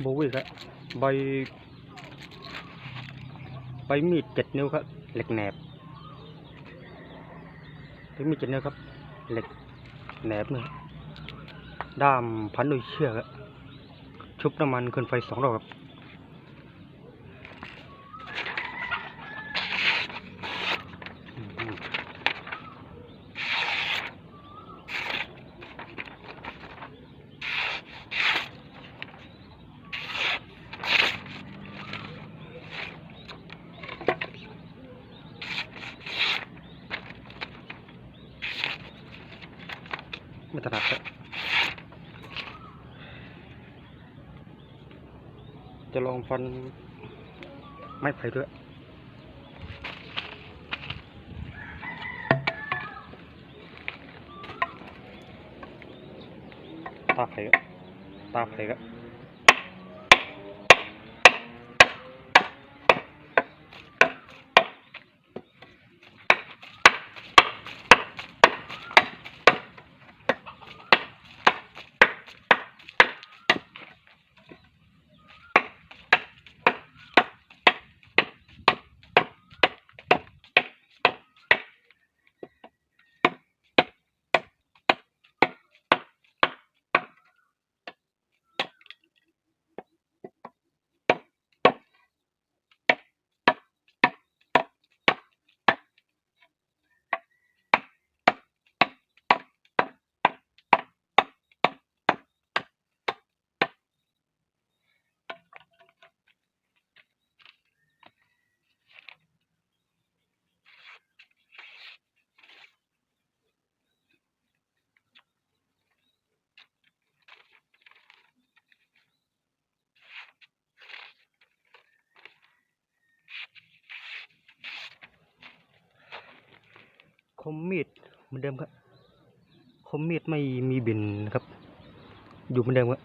โบวิกอะใบใบมีดเจ็ดนิ้วครับ เหล็กแหนบใบมีดเจ็ดนิ้วครับ เหล็กแหนบเนี่ยด้ามพันด้วยเชือกชุบน้ำมันขึ้นไฟสองรอบครับอืม ไมาถนัดอะจะลองฟันไม้ไผ่ด้วยตาไผ่ก็ตาไผ่ก็ คมมีดเหมือนเดิมครับ คมมีดไม่มีบินนะครับ อยู่เหมือนเดิมครับ